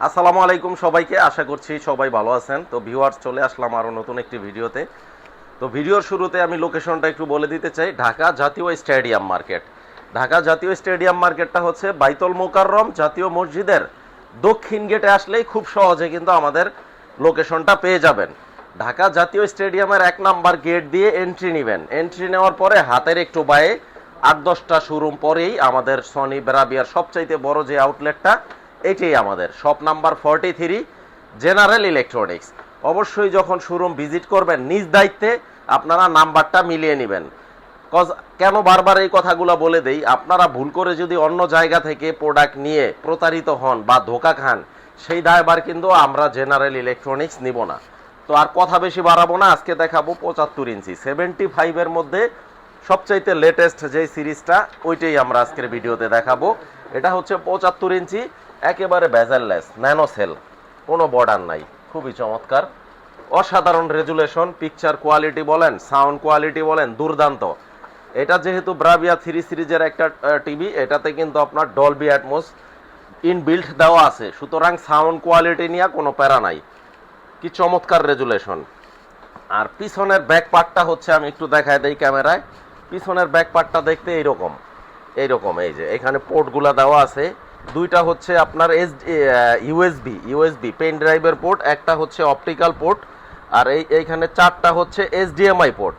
আসসালামু আলাইকুম সবাইকে, আশা করছি সবাই ভালো আছেন। তো ভিউয়ার্স, চলে আসলাম আরও নতুন একটি ভিডিওতে। তো ভিডিওর শুরুতে আমি লোকেশনটা একটু বলে দিতে চাই, ঢাকা জাতীয় স্টেডিয়াম মার্কেট। ঢাকা জাতীয় স্টেডিয়াম মার্কেটটা হচ্ছে বাইতুল মোকাররম জাতীয় মসজিদের দক্ষিণ গেটে আসলেই খুব সহজে কিন্তু আমাদের লোকেশনটা পেয়ে যাবেন। ঢাকা জাতীয় স্টেডিয়ামের এক নাম্বার গেট দিয়ে এন্ট্রি নেবেন। এন্ট্রি নেওয়ার পরে হাতের একটু বায়ে আট দশটা শোরুম পরেই আমাদের সনি বেরাবিয়ার সবচাইতে বড় যে আউটলেটটা এটাই আমাদের। Shop number forty three general electronics অবশ্যই যখন শোরুম ভিজিট করবেন, নিজ দায়িত্বে আপনারা নাম্বারটা মিলিয়ে নেবেন। কজ কেন বারবার এই কথাগুলো বলে দেই? আপনারা ভুল করে যদি অন্য জায়গা থেকে প্রোডাক্ট নিয়ে প্রতারিত হন বা ধোকা খান, সেই দায়বার কিন্তু আমরা জেনারেল ইলেকট্রনিক্স নিব না। তো আর কথা বেশি বাড়াবো না, আজকে দেখাবো পঁচাত্তর ইঞ্চি। সেভেন্টি ফাইভের মধ্যে সবচাইতে লেটেস্ট যে সিরিজটা, ওইটাই আমরা আজকের ভিডিওতে দেখাবো। এটা হচ্ছে পঁচাত্তর ইঞ্চি। একেবারে ভেজাললেস ন্যানো সেল কোনো বর্ডার নাই, খুবই চমৎকার। অসাধারণ রেজুলেশন পিকচার কোয়ালিটি বলেন সাউন্ড কোয়ালিটি বলেন, দুর্দান্ত। এটা যেহেতু ব্রাভিয়া থ্রি সিরিজের একটা টিভি এটাতে কিন্তু আপনার ডলবি অ্যাটমোস ইনবিল্ট দেওয়া আছে। সুতরাং সাউন্ড কোয়ালিটি নিয়ে কোনো প্যারা নাই। কি চমৎকার রেজুলেশন। আর পিছনের ব্যাক পার্টটা হচ্ছে, আমি একটু দেখাই দেই ক্যামেরায়। পিছনের ব্যাক পার্টটা দেখতে এইরকম এইরকম, এই যে, এখানে পোর্টগুলা দেওয়া আছে। দুইটা হচ্ছে আপনার এস ইউএসবি ইউএসবি পেন ড্রাইভের পোর্ট একটা হচ্ছে অপটিক্যাল পোর্ট আর এই, এইখানে চারটা হচ্ছে এইচডিএমআই পোর্ট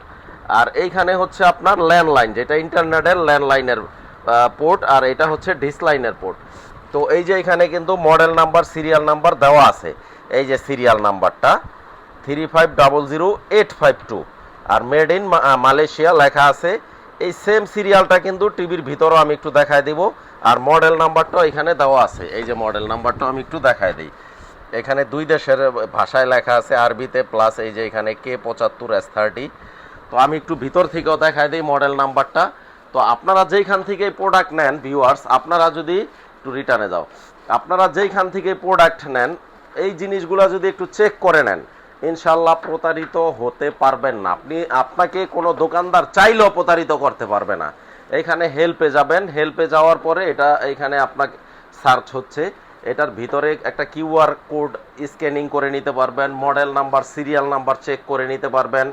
আর এইখানে হচ্ছে আপনার ল্যান্ডলাইন যেটা ইন্টারনেটের ল্যান্ডলাইনের পোর্ট আর এটা হচ্ছে ডিসলাইনের পোর্ট তো এই যে এখানে কিন্তু মডেল নাম্বার সিরিয়াল নাম্বার দেওয়া আছে, এই যে সিরিয়াল নাম্বারটা three five double zero eight five two R made in Malaysia লেখা আছে এই সেম সিরিয়ালটা কিন্তু টিভির ভিতরেও আমি একটু দেখায় দিব। আর মডেল নাম্বারটাও এখানে দেওয়া আছে। এই যে মডেল নাম্বারটাও আমি একটু দেখায় দিই। এখানে দুই দেশের ভাষায় লেখা আছে, আরবিতে প্লাস এই যে এখানে কে পঁচাত্তর এস থার্টি তো আমি একটু ভিতর থেকেও দেখায় দিই মডেল নাম্বারটা তো আপনারা যেইখান থেকে প্রোডাক্ট নেন ভিউয়ার্স আপনারা যদি একটু রিটার্নে যাও, আপনারা যেইখান থেকে প্রোডাক্ট নেন, এই জিনিসগুলো যদি একটু চেক করে নেন ইনশাল্লাহ প্রতারিত হতে পারবেন না। আপনি আপনাকে কোনো দোকানদার চাইলেও প্রতারিত করতে পারবে না। এখানে হেল্পে যাবেন। হেল্পে যাওয়ার পরে এটা এখানে আপনাকে সার্চ হচ্ছে। এটার ভিতরে একটা কিউআর কোড স্ক্যানিং করে নিতে পারবেন model number serial number check করে নিতে পারবেন।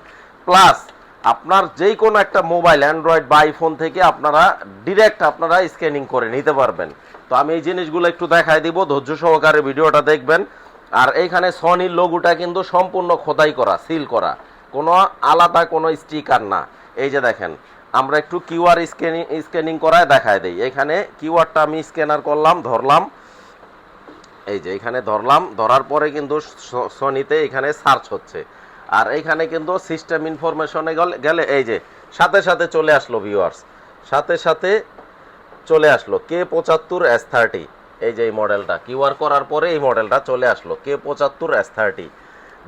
প্লাস আপনার যেই কোনো একটা মোবাইল অ্যান্ড্রয়েড বা আইফোন থেকে আপনারা ডিরেক্ট আপনারা স্ক্যানিং করে নিতে পারবেন। তো আমি এই জিনিসগুলো একটু দেখাই দিব। ধৈর্য সহকারে ভিডিওটা দেখবেন। আর এইখানে সনির লোগোটা কিন্তু সম্পূর্ণ খোদাই করা, সিল করা। কোনো আলাদা কোনো স্টিকার না। এই যে দেখেন, আমরা একটু কিউআর স্ক্যানিং স্ক্যানিং করায় দেখায় দেই। এখানে কিউআরটা আমি স্ক্যানার করলাম, ধরলাম। এই যে এখানে ধরলাম, ধরার পরে কিন্তু সনিতে এখানে সার্চ হচ্ছে। আর এইখানে কিন্তু সিস্টেম ইনফরমেশনে গেলে এই যে, সাথে সাথে চলে আসলো ভিউয়ার্স। সাথে সাথে চলে আসলো, কে পঁচাত্তর এস থার্টি। এই যে এই মডেলটা, কিউআর করার পরে এই মডেলটা চলে আসলো কে পঁচাত্তর এস থার্টি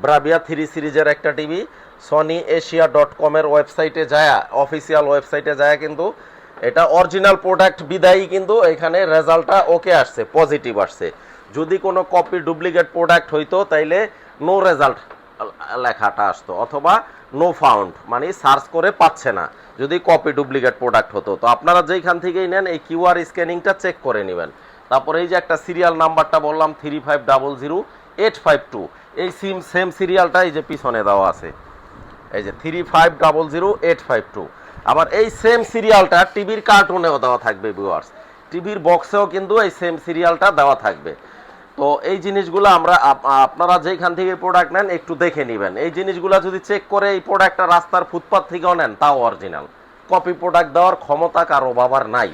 ব্রাভিয়া থ্রি সিরিজের একটা টিভি সনি এশিয়া ডট কমের ওয়েবসাইটে যায় অফিসিয়াল ওয়েবসাইটে যায় কিন্তু, এটা অরিজিনাল প্রোডাক্ট বিদায়ী কিন্তু, এখানে রেজাল্টটা ওকে আসছে পজিটিভ আসছে। যদি কোনো কপি ডুপ্লিকেট প্রোডাক্ট হইতো, তাইলে নো রেজাল্ট লেখাটা আসতো, অথবা নো ফাউন্ড মানে সার্চ করে পাচ্ছে না, যদি কপি ডুপ্লিকেট প্রোডাক্ট হতো। তো আপনারা যেইখান থেকেই নেন, এই কিউআর স্ক্যানিংটা চেক করে নেবেন। তারপরে এই যে একটা সিরিয়াল নাম্বারটা বললাম three five double zero eight five two এই সিম সেম সিরিয়ালটা এই যে পিছনে দেওয়া আছে। এই যে three five double zero eight five two আবার এই সেম সিরিয়ালটা টিভির কার্টুনেও দেওয়া থাকবে ভিউয়ার্স টিভির বক্সেও কিন্তু এই সেম সিরিয়ালটা দেওয়া থাকবে। তো এই জিনিসগুলো আমরা আপনারা যেখান থেকে প্রোডাক্ট নেন, একটু দেখে নেবেন। এই জিনিসগুলো যদি চেক করে এই প্রোডাক্টটা রাস্তার ফুটপাথ থেকেও নেন, তাও অরিজিনাল কপি প্রোডাক্ট দেওয়ার ক্ষমতা কারও বাবার নাই।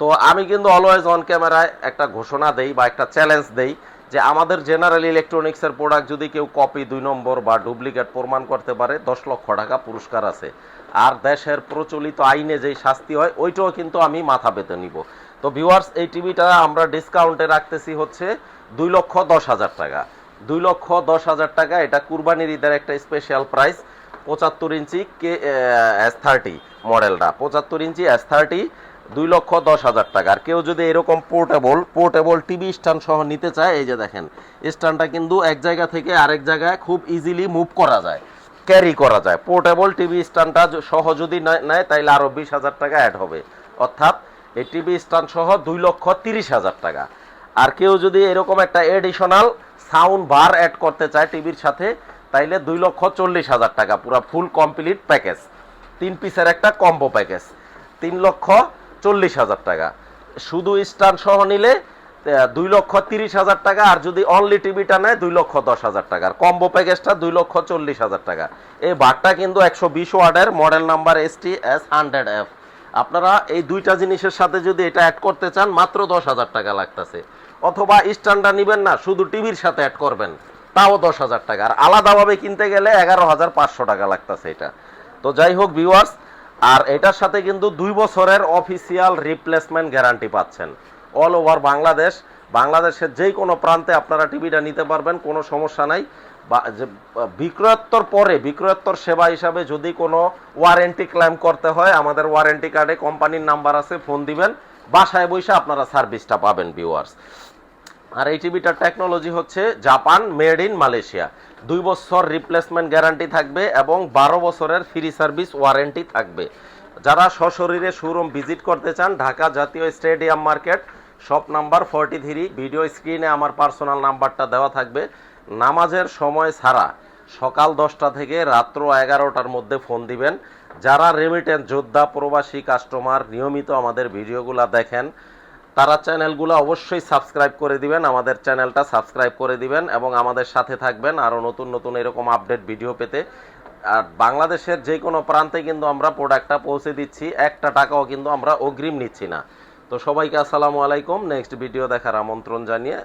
তো আমি কিন্তু অলওয়েজ অন ক্যামেরায় একটা ঘোষণা দেই বা একটা চ্যালেঞ্জ দেই যে আমাদের জেনারেল ইলেকট্রনিক্সের প্রোডাক্ট যদি কেউ কপি দুই নম্বর বা ডুপ্লিকেট প্রমাণ করতে পারে, দশ লক্ষ টাকা পুরস্কার আছে। আর দেশের প্রচলিত আইনে যেই শাস্তি হয়, ওইটাও কিন্তু আমি মাথা পেতে নিব। তো ভিউয়ার্স এই টিভিটা আমরা ডিসকাউন্টে রাখতেছি হচ্ছে দুই লক্ষ দশ হাজার টাকা। দুই লক্ষ দশ হাজার টাকা, এটা কুরবানির ঈদের একটা স্পেশাল প্রাইস পঁচাত্তর ইঞ্চি কে এস থার্টি মডেলটা পঁচাত্তর ইঞ্চি এস থার্টি দুই লক্ষ দশ হাজার টাকা। আর কেউ যদি এরকম পোর্টেবল পোর্টেবল টিভি স্ট্যান্ড সহ নিতে চায়, এই যে দেখেন স্ট্যান্ডটা কিন্তু এক জায়গা থেকে আরেক জায়গায় খুব ইজিলি মুভ করা যায় ক্যারি করা যায়। পোর্টেবল টিভি স্ট্যান্ডটা সহ যদি নেয়- তাইলে আরও বিশ হাজার টাকা অ্যাড হবে। অর্থাৎ, এই টিভি স্ট্যান্ড সহ দুই লক্ষ তিরিশ হাজার টাকা। আর কেউ যদি এরকম একটা এডিশনাল সাউন্ড বার অ্যাড করতে চায় টিভির সাথে, তাইলে দুই লক্ষ চল্লিশ হাজার টাকা, পুরো ফুল কমপ্লিট প্যাকেজ তিন পিসের একটা কম্বো প্যাকেজ তিন লক্ষ চল্লিশ হাজার টাকা। শুধু স্ট্যান্ড সহ নিলে দুই লক্ষ তিরিশ হাজার টাকা, আর যদি অনলি টিভিটা নেয়, দুই লক্ষ দশ হাজার টাকার কম্বো প্যাকেজটা দুই লক্ষ চল্লিশ হাজার টাকা। এই বারটা কিন্তু একশো বিশ ওয়ার্ডের model number S T S hundred F আপনারা এই দুইটা জিনিসের সাথে যদি এটা অ্যাড করতে চান, মাত্র দশ হাজার টাকা লাগতেছে। অথবা স্ট্যান্ডটা নিবেন না, শুধু টিভির সাথে অ্যাড করবেন, তাও দশ হাজার টাকা। আর আলাদাভাবে কিনতে গেলে এগারো হাজার পাঁচশো টাকা লাগতেছে এটা। তো যাই হোক ভিউয়ার্স আর এটার সাথে কিন্তু দুই বছরের অফিসিয়াল রিপ্লেসমেন্ট গ্যারান্টি পাচ্ছেন। অল ওভার বাংলাদেশ, বাংলাদেশের যেই কোনো প্রান্তে আপনারা টিভিটা নিতে পারবেন, কোনো সমস্যা নাই। যে, বিক্রয়োত্তর পরে, বিক্রয়োত্তর সেবা হিসাবে যদি কোনো ওয়ারেন্টি ক্লেম করতে হয়, আমাদের ওয়ারেন্টি কার্ডে কোম্পানির নাম্বার আছে ফোন দিবেন, বাসায় বসে আপনারা সার্ভিসটা পাবেন ভিউয়ার্স আর এই টিভিটার টেকনোলজি হচ্ছে জাপান মেড ইন মালয়েশিয়া। দুই বছর রিপ্লেসমেন্ট গ্যারান্টি থাকবে এবং বারো বছরের ফ্রি সার্ভিস ওয়ারেন্টি থাকবে। যারা সশরীরে শোরুম ভিজিট করতে চান, ঢাকা জাতীয় stadium market shop number forty three video স্ক্রিনে আমার পার্সোনাল নাম্বারটা দেওয়া থাকবে। নামাজের সময় ছাড়া সকাল দশটা থেকে রাত্র এগারোটার মধ্যে ফোন দিবেন। যারা রেমিটেন্স যোদ্ধা, প্রবাসী কাস্টমার নিয়মিত আমাদের ভিডিওগুলো দেখেন তারা চ্যানেলগুলো অবশ্যই সাবস্ক্রাইব করে দিবেন, আমাদের চ্যানেলটা সাবস্ক্রাইব করে দিবেন এবং আমাদের সাথে থাকবেন আরও নতুন নতুন এরকম আপডেট ভিডিও পেতে। আর বাংলাদেশের যে কোনো প্রান্তে কিন্তু আমরা প্রোডাক্টটা পৌঁছে দিচ্ছি, একটা টাকাও কিন্তু আমরা অগ্রিম নিচ্ছি না। তো সবাইকে আসসালামু আলাইকুম, নেক্সট ভিডিও দেখার আমন্ত্রণ জানিয়ে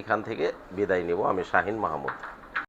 এখান থেকে বিদায় নিব। আমি শাহিন মাহমুদ।